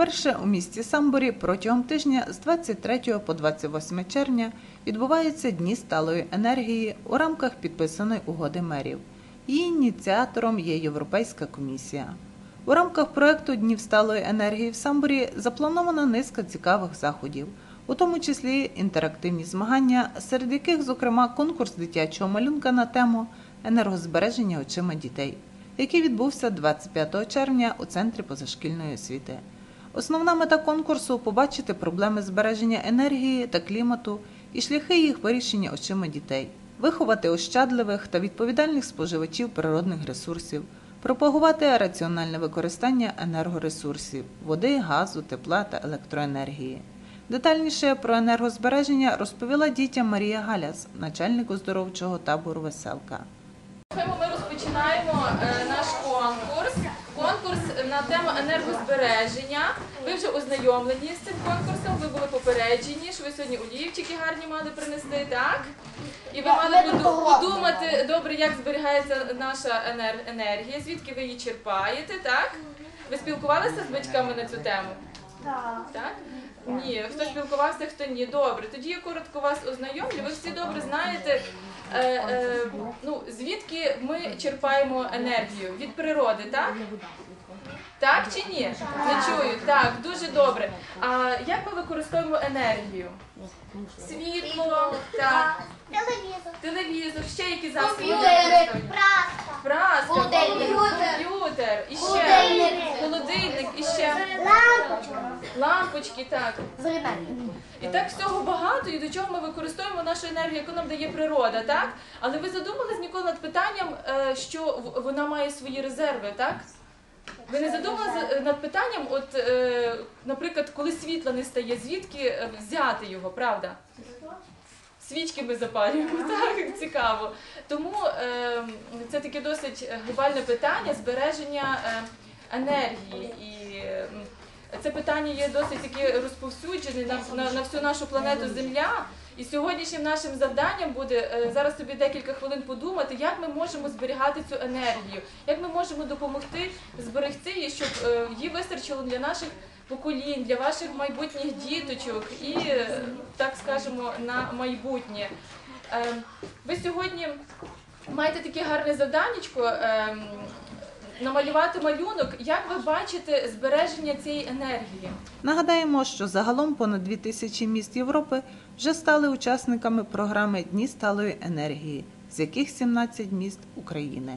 Вперше у місті Самборі протягом тижня з 23 по 28 червня відбуваються Дні сталої енергії у рамках підписаної угоди мерів. Її ініціатором є Європейська комісія. У рамках проекту Днів сталої енергії в Самборі запланована низка цікавих заходів, у тому числі інтерактивні змагання, серед яких, зокрема, конкурс дитячого малюнка на тему енергозбереження очима дітей, який відбувся 25 червня у центрі позашкільної освіти. Основна мета конкурсу побачити проблеми збереження енергії та клімату і шляхи їх вирішення очима дітей, виховати ощадливих та відповідальних споживачів природних ресурсів, пропагувати раціональне використання енергоресурсів води, газу, тепла та електроенергії. Детальніше про енергозбереження розповіла дітям Марія Галяс, начальник оздоровчого табору Веселка. Ми розпочинаємо е, наш конкурс. На тему енергозбереження. Ви вже ознайомлені з цим конкурсом. Ви були попереджені, що ви сьогодні олівчики гарні мали принести, так? І ви мали подумати добре, як зберігається наша енергія, звідки ви її черпаєте, так? Ви спілкувалися з батьками на цю тему? Так? Ні, хто спілкувався, хто ні. Добре. Тоді я коротко вас ознайомлю. Ви всі добре знаєте, е, е, ну, звідки ми черпаємо енергію? Від природи, так? Так чи ні? Не чую. Так, дуже добре. А як ми використовуємо енергію? Світло, так, Телевізор. телевізор, ще які засоби? Використовуємо? Праска. Холодильник. комп'ютер, і ще Холодильник. і ще Лампочка. лампочки, так. І так всього багато, і до чого ми використовуємо нашу енергію, яку нам дає природа, так? Але ви задумались ніколи над питанням, е, що вона має свої резерви, так? Ви не задумалися над питанням, от, е, наприклад, коли світла не стає, звідки е, взяти його, правда? Свічки ми запалюємо, так цікаво. Тому е, це таке досить глобальне питання збереження е, енергії. І е, це питання є досить таке розповсюджене на, на, на всю нашу планету Земля. І сьогоднішнім нашим завданням буде е, зараз тобі декілька хвилин подумати, як ми можемо зберігати цю енергію, як ми можемо допомогти зберегти її, щоб е, її вистачило для наших поколінь, для ваших майбутніх діточок і, е, так скажемо, на майбутнє. Е, Ви сьогодні маєте таке гарне завданнячко. Намалювати малюнок, як ви бачите збереження цієї енергії? Нагадаємо, що загалом понад 2000 міст Європи вже стали учасниками програми Дні сталої енергії, з яких 17 міст України.